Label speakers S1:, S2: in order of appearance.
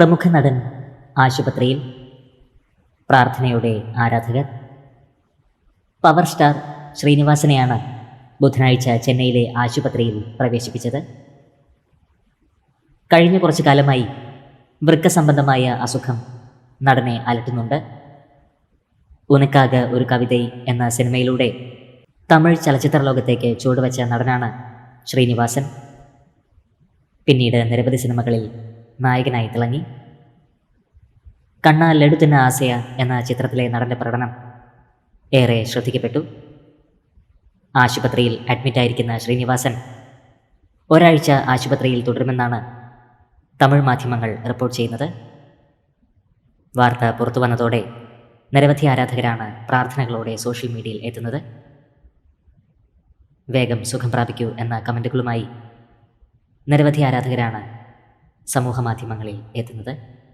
S1: പ്രമുഖ നടൻ ആശുപത്രിയിൽ. പ്രാർത്ഥനയുടെ ആരാധകർ. പവർ സ്റ്റാർ ശ്രീനിവാസനെയാണ് ബുധനാഴ്ച ചെന്നൈയിലെ ആശുപത്രിയിൽ പ്രവേശിപ്പിച്ചത്. കഴിഞ്ഞ കുറച്ചു കാലമായി വൃക്ക സംബന്ധമായ അസുഖം നടനെ അലട്ടുന്നുണ്ട്. ഉനക്കാക ഒരു കവിതൈ എന്ന സിനിമയിലൂടെ തമിഴ് ചലച്ചിത്ര ലോകത്തേക്ക് ചുവടുവെച്ച നടനാണ് ശ്രീനിവാസൻ. പിന്നീട് നിരവധി സിനിമകളിൽ നായകനായി തിളങ്ങി കണ്ണ ലഡുതിന ആസയ എന്ന ചിത്രത്തിലെ നടന്റെ പ്രകടനം ഏറെ ശ്രദ്ധിക്കപ്പെട്ടു. ആശുപത്രിയിൽ അഡ്മിറ്റായിരിക്കുന്ന ശ്രീനിവാസൻ ഒരാഴ്ച ആശുപത്രിയിൽ തുടരുമെന്നാണ് തമിഴ് മാധ്യമങ്ങൾ റിപ്പോർട്ട് ചെയ്യുന്നത്. വാർത്ത പുറത്തു വന്നതോടെ നിരവധി ആരാധകരാണ് പ്രാർത്ഥനകളോടെ സോഷ്യൽ മീഡിയയിൽ എത്തുന്നത്. വേഗം സുഖം പ്രാപിക്കൂ എന്ന കമന്റുകളുമായി നിരവധി ആരാധകരാണ് സമൂഹ മാധ്യമങ്ങളിൽ എത്തുന്നത്.